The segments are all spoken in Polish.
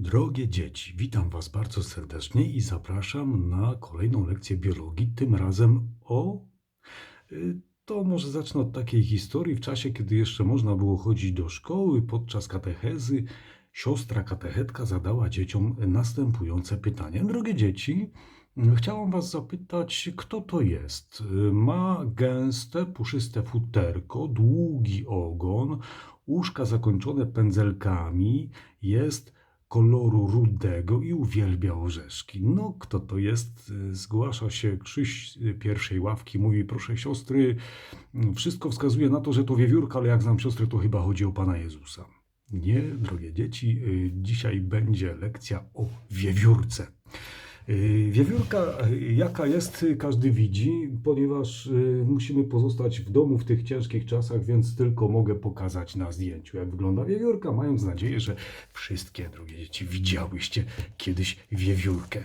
Drogie dzieci, witam Was bardzo serdecznie i zapraszam na kolejną lekcję biologii, tym razem o. y, To może zacznę od takiej historii. W czasie, kiedy jeszcze można było chodzić do szkoły, podczas katechezy, siostra katechetka zadała dzieciom następujące pytanie. Drogie dzieci, chciałam Was zapytać, kto to jest? Ma gęste, puszyste futerko, długi ogon, uszka zakończone pędzelkami, jest koloru rudego i uwielbia orzeszki. No, kto to jest? Zgłasza się Krzyś z pierwszej ławki, mówi, proszę siostry, wszystko wskazuje na to, że to wiewiórka, ale jak znam siostrę, to chyba chodzi o Pana Jezusa. Nie, drogie dzieci, y, dzisiaj będzie lekcja o wiewiórce. Y, Wiewiórka, y, jaka jest, y, każdy widzi, ponieważ musimy pozostać w domu w tych ciężkich czasach, więc tylko mogę pokazać na zdjęciu, jak wygląda wiewiórka, mając nadzieję, że wszystkie, drogie dzieci, widziałyście kiedyś wiewiórkę.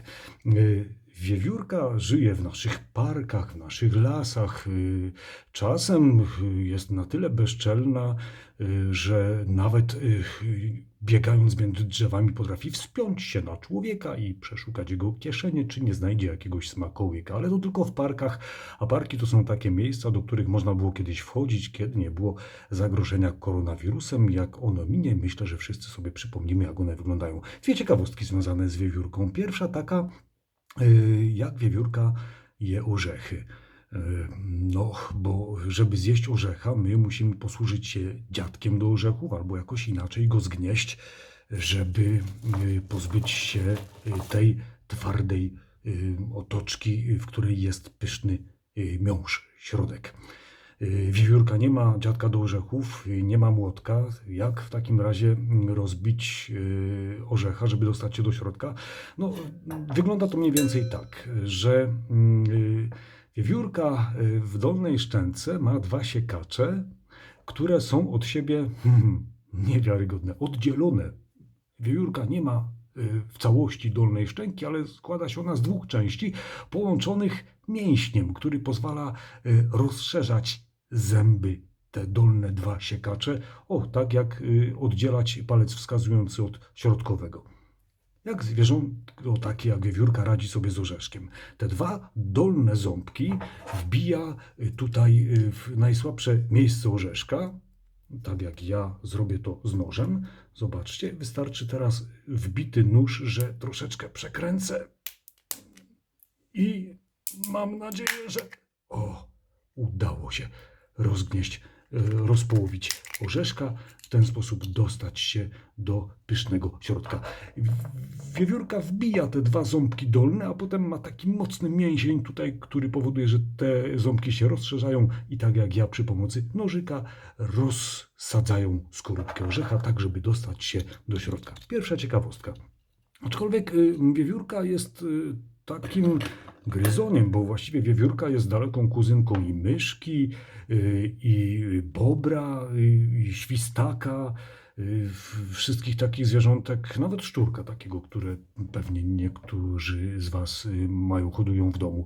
Wiewiórka żyje w naszych parkach, w naszych lasach. y, Czasem y, jest na tyle bezczelna, y, że nawet biegając między drzewami potrafi wspiąć się na człowieka i przeszukać jego kieszenie, czy nie znajdzie jakiegoś smakołyka. Ale to tylko w parkach, a parki to są takie miejsca, do których można było kiedyś wchodzić, kiedy nie było zagrożenia koronawirusem. Jak ono minie, myślę, że wszyscy sobie przypomnimy, jak one wyglądają. Dwie ciekawostki związane z wiewiórką. Pierwsza taka, jak wiewiórka je orzechy. Y, No, bo żeby zjeść orzecha, my musimy posłużyć się dziadkiem do orzechów albo jakoś inaczej go zgnieść, żeby y, pozbyć się y, tej twardej y, otoczki, w której jest pyszny y, miąższ, środek. Y, Wiewiórka nie ma dziadka do orzechów, y, nie ma młotka. Jak w takim razie rozbić y, orzecha, żeby dostać się do środka? No, wygląda to mniej więcej tak, że wiewiórka w dolnej szczęce ma dwa siekacze, które są od siebie hmm, niewiarygodne, oddzielone. Wiewiórka nie ma w całości dolnej szczęki, ale składa się ona z dwóch części połączonych mięśniem, który pozwala rozszerzać zęby, te dolne dwa siekacze, o tak jak y, oddzielać palec wskazujący od środkowego. Jak zwierzątko takie jak wiewiórka radzi sobie z orzeszkiem? Te dwa dolne ząbki wbija y, tutaj y, w najsłabsze miejsce orzeszka, tak jak ja zrobię to z nożem. Zobaczcie, wystarczy teraz wbity nóż, że troszeczkę przekręcę i mam nadzieję, że o, udało się rozgnieść, e, rozpołowić orzeszka, w ten sposób dostać się do pysznego środka. Wiewiórka wbija te dwa ząbki dolne, a potem ma taki mocny mięsień tutaj, który powoduje, że te ząbki się rozszerzają i tak jak ja przy pomocy nożyka rozsadzają skorupkę orzecha, tak żeby dostać się do środka. Pierwsza ciekawostka. Aczkolwiek y, wiewiórka jest y, takim gryzoniem, bo właściwie wiewiórka jest daleką kuzynką i myszki, y, i bobra, y, i świstaka, y, wszystkich takich zwierzątek, nawet szczurka takiego, które pewnie niektórzy z Was mają, hodują w domu.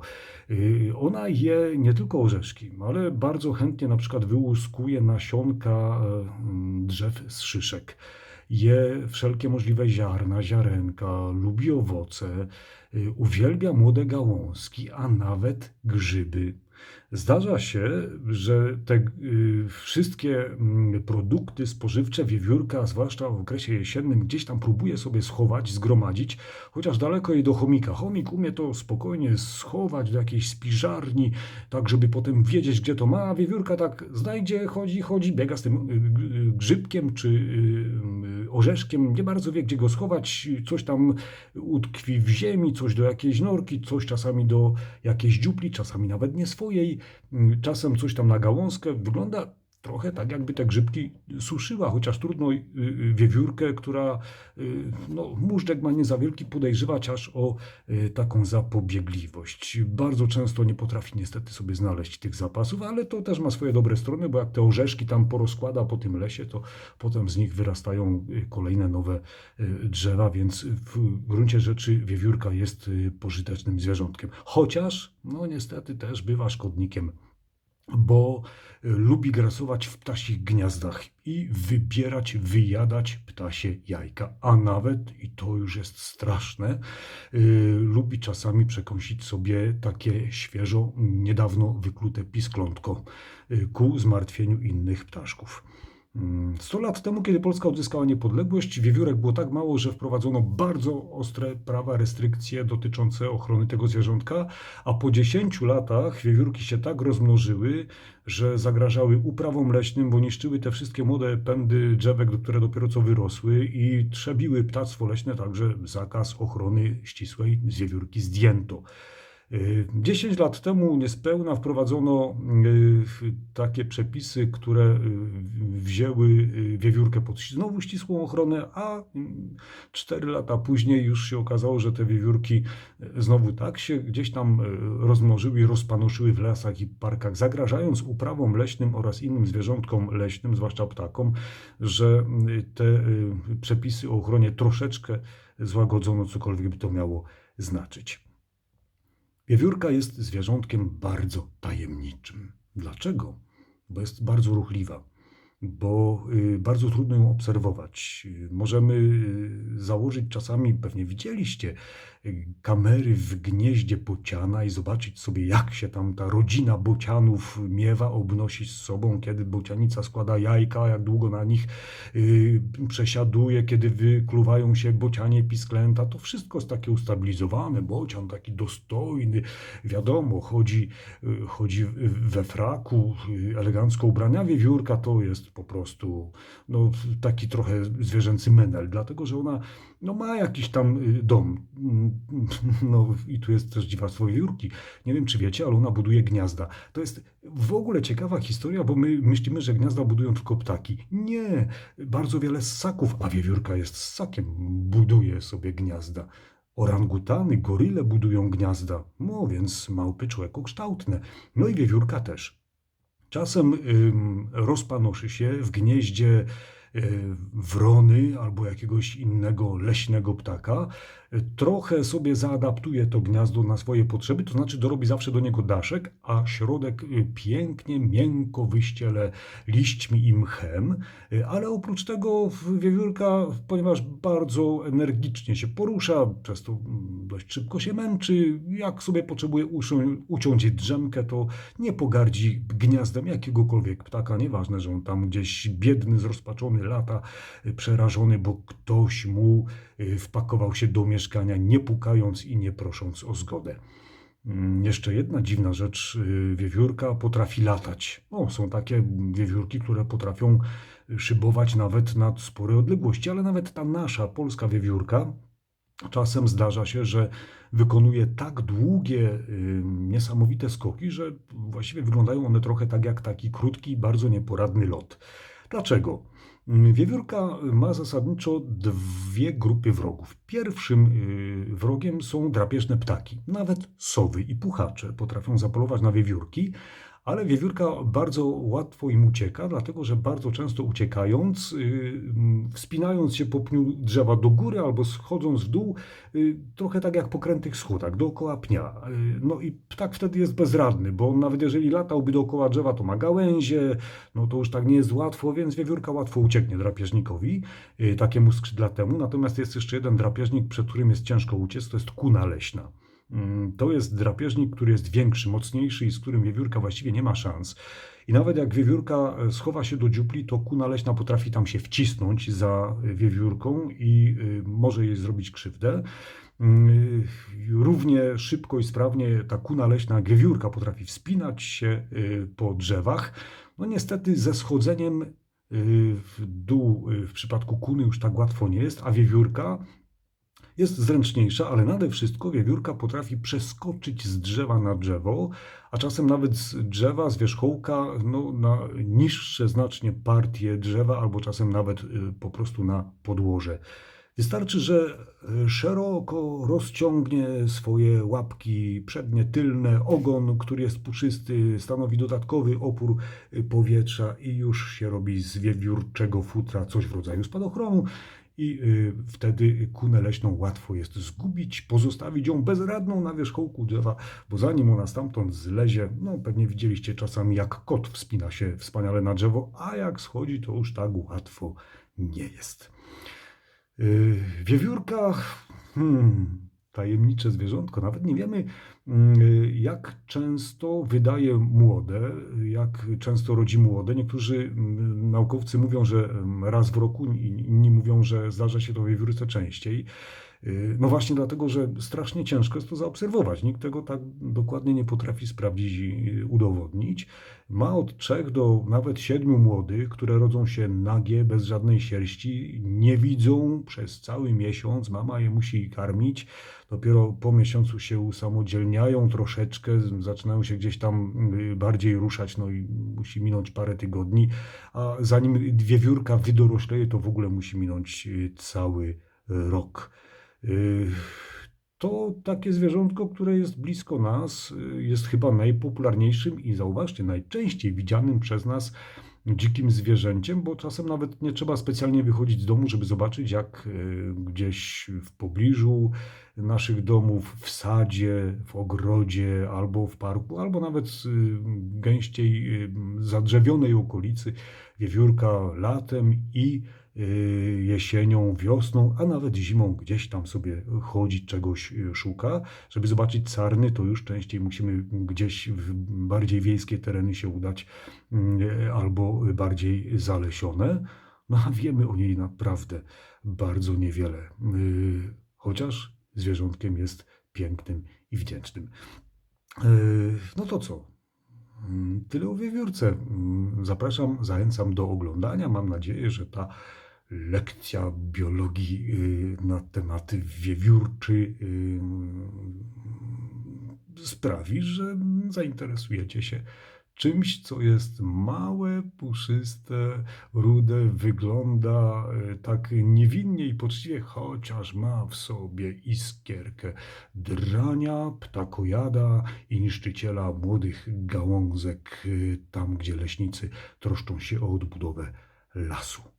Ona je nie tylko orzeszki, ale bardzo chętnie na przykład wyłuskuje nasionka drzew z szyszek je wszelkie możliwe ziarna, ziarenka, lubi owoce, uwielbia młode gałązki, a nawet grzyby. Zdarza się, że te y, wszystkie mm, produkty spożywcze wiewiórka, zwłaszcza w okresie jesiennym, gdzieś tam próbuje sobie schować, zgromadzić, chociaż daleko jej do chomika. Chomik umie to spokojnie schować do jakiejś spiżarni, tak żeby potem wiedzieć, gdzie to ma, a wiewiórka tak znajdzie, chodzi, chodzi, biega z tym y, y, grzybkiem czy y, y, orzeszkiem, nie bardzo wie, gdzie go schować, coś tam utkwi w ziemi, coś do jakiejś norki, coś czasami do jakiejś dziupli, czasami nawet nie swojej, czasem coś tam na gałązkę. Wygląda trochę tak, jakby te grzybki suszyła, chociaż trudno y, y, wiewiórkę, która y, no, móżdżek ma nie za wielki, podejrzewać aż o taką zapobiegliwość. Bardzo często nie potrafi niestety sobie znaleźć tych zapasów, ale to też ma swoje dobre strony, bo jak te orzeszki tam porozkłada po tym lesie, to potem z nich wyrastają kolejne nowe drzewa, więc w gruncie rzeczy wiewiórka jest pożytecznym zwierzątkiem. Chociaż, no niestety też bywa szkodnikiem bo y, lubi grasować w ptasich gniazdach i wybierać, wyjadać ptasie jajka, a nawet, i to już jest straszne, y, lubi czasami przekąsić sobie takie świeżo, niedawno wyklute pisklątko y, ku zmartwieniu innych ptaszków. Mm, 100 lat temu, kiedy Polska odzyskała niepodległość, wiewiórek było tak mało, że wprowadzono bardzo ostre prawa, restrykcje dotyczące ochrony tego zwierzątka, a po 10 latach wiewiórki się tak rozmnożyły, że zagrażały uprawom leśnym, bo niszczyły te wszystkie młode pędy drzewek, które dopiero co wyrosły i trzebiły ptactwo leśne, także zakaz ochrony ścisłej z wiewiórki zdjęto. Y, 10 lat temu niespełna wprowadzono y, takie przepisy, które y, wzięły y, wiewiórkę pod znowu ścisłą ochronę, a 4 lata później już się okazało, że te wiewiórki y, znowu tak się gdzieś tam y, rozmnożyły i rozpanoszyły w lasach i parkach, zagrażając uprawom leśnym oraz innym zwierzątkom leśnym, zwłaszcza ptakom, że y, te y, przepisy o ochronie troszeczkę złagodzono, cokolwiek by to miało znaczyć. Wiewiórka jest zwierzątkiem bardzo tajemniczym. Dlaczego? Bo jest bardzo ruchliwa, bo y, bardzo trudno ją obserwować. Y, Możemy y, założyć czasami, pewnie widzieliście, kamery w gnieździe bociana i zobaczyć sobie, jak się tam ta rodzina bocianów miewa, obnosi z sobą, kiedy bocianica składa jajka, jak długo na nich y, przesiaduje, kiedy wykluwają się bocianie pisklęta. To wszystko jest takie ustabilizowane. Bocian taki dostojny, wiadomo, chodzi, y, chodzi we fraku, y, elegancko ubrania. Wiewiórka to jest po prostu no, taki trochę zwierzęcy menel, dlatego że ona no, ma jakiś tam y, dom. No i tu jest też dziwactwo wiewiórki. Nie wiem, czy wiecie, ale ona buduje gniazda. To jest w ogóle ciekawa historia, bo my myślimy, że gniazda budują tylko ptaki. Nie, bardzo wiele ssaków, a wiewiórka jest ssakiem, buduje sobie gniazda. Orangutany, goryle budują gniazda, no więc małpy człekokształtne. No i wiewiórka też. Czasem ym, rozpanoszy się w gnieździe wrony albo jakiegoś innego leśnego ptaka. Trochę sobie zaadaptuje to gniazdo na swoje potrzeby, to znaczy dorobi zawsze do niego daszek, a środek y, pięknie, miękko wyściele liśćmi i mchem. Y, Ale oprócz tego wiewiórka, ponieważ bardzo energicznie się porusza, przez to mm, dość szybko się męczy, jak sobie potrzebuje uciąć drzemkę, to nie pogardzi gniazdem jakiegokolwiek ptaka. Nieważne, że on tam gdzieś biedny, zrozpaczony lata, y, przerażony, bo ktoś mu y, wpakował się do mieszkania, nie pukając i nie prosząc o zgodę. Mm, Jeszcze jedna dziwna rzecz, y, wiewiórka potrafi latać. O, są takie wiewiórki, które potrafią szybować nawet na spore odległości, ale nawet ta nasza polska wiewiórka czasem zdarza się, że wykonuje tak długie, niesamowite skoki, że właściwie wyglądają one trochę tak jak taki krótki, bardzo nieporadny lot. Dlaczego? Wiewiórka ma zasadniczo dwie grupy wrogów. Pierwszym y, wrogiem są drapieżne ptaki. Nawet sowy i puchacze potrafią zapolować na wiewiórki, ale wiewiórka bardzo łatwo im ucieka, dlatego że bardzo często uciekając, y, wspinając się po pniu drzewa do góry albo schodząc w dół, y, trochę tak jak po krętych schodach, dookoła pnia. Y, No i ptak wtedy jest bezradny, bo nawet jeżeli latałby dookoła drzewa, to ma gałęzie, no to już tak nie jest łatwo, więc wiewiórka łatwo ucieknie drapieżnikowi, takiemu skrzydlatemu. Natomiast jest jeszcze jeden drapieżnik, przed którym jest ciężko uciec, to jest kuna leśna. Mm, To jest drapieżnik, który jest większy, mocniejszy i z którym wiewiórka właściwie nie ma szans. I nawet jak wiewiórka e, schowa się do dziupli, to kuna leśna potrafi tam się wcisnąć za wiewiórką i y, może jej zrobić krzywdę. Mm, Równie szybko i sprawnie ta kuna leśna, wiewiórka, potrafi wspinać się po drzewach. No niestety ze schodzeniem w dół w przypadku kuny już tak łatwo nie jest, a wiewiórka jest zręczniejsza, ale nade wszystko wiewiórka potrafi przeskoczyć z drzewa na drzewo, a czasem nawet z drzewa, z wierzchołka no, na niższe znacznie partie drzewa, albo czasem nawet y, po prostu na podłoże. Wystarczy, że y, szeroko rozciągnie swoje łapki przednie, tylne, ogon, który jest puszysty, stanowi dodatkowy opór y, powietrza i już się robi z wiewiórczego futra coś w rodzaju spadochronu i y, wtedy kunę leśną łatwo jest zgubić, pozostawić ją bezradną na wierzchołku drzewa, bo zanim ona stamtąd zlezie, no pewnie widzieliście czasami jak kot wspina się wspaniale na drzewo, a jak schodzi to już tak łatwo nie jest. Yy, Wiewiórka, hmm, tajemnicze zwierzątko, nawet nie wiemy yy, jak często wydaje młode, jak często rodzi młode. Niektórzy mm, naukowcy mówią, że mm, raz w roku, inni mówią, że zdarza się to wiewiórce częściej. Yy, No właśnie dlatego, że strasznie ciężko jest to zaobserwować. Nikt tego tak dokładnie nie potrafi sprawdzić i udowodnić. Ma od trzech do nawet siedmiu młodych, które rodzą się nagie, bez żadnej sierści, nie widzą przez cały miesiąc. Mama je musi karmić. Dopiero po miesiącu się usamodzielniają troszeczkę, zaczynają się gdzieś tam y, bardziej ruszać, no i musi minąć parę tygodni. A zanim wiewiórka wydorośleje, to w ogóle musi minąć y, cały rok. Y, To takie zwierzątko, które jest blisko nas, y, jest chyba najpopularniejszym i zauważcie, najczęściej widzianym przez nas dzikim zwierzęciem, bo czasem nawet nie trzeba specjalnie wychodzić z domu, żeby zobaczyć, jak y, gdzieś w pobliżu naszych domów, w sadzie, w ogrodzie, albo w parku, albo nawet gęściej zadrzewionej okolicy wiewiórka latem i jesienią, wiosną, a nawet zimą gdzieś tam sobie chodzi, czegoś y, szuka. Żeby zobaczyć sarny, to już częściej musimy gdzieś w bardziej wiejskie tereny się udać y, albo bardziej zalesione. No a wiemy o niej naprawdę bardzo niewiele. Y, Chociaż zwierzątkiem jest pięknym i wdzięcznym. Y, No to co? Mm, Tyle o wiewiórce. Mm, Zapraszam, zachęcam do oglądania. Mam nadzieję, że ta lekcja biologii y, na tematy wiewiórczy y, sprawi, że zainteresujecie się czymś, co jest małe, puszyste, rude, wygląda y, tak niewinnie i poczciwie, chociaż ma w sobie iskierkę drania, ptakojada i niszczyciela młodych gałązek tam, gdzie leśnicy troszczą się o odbudowę lasu.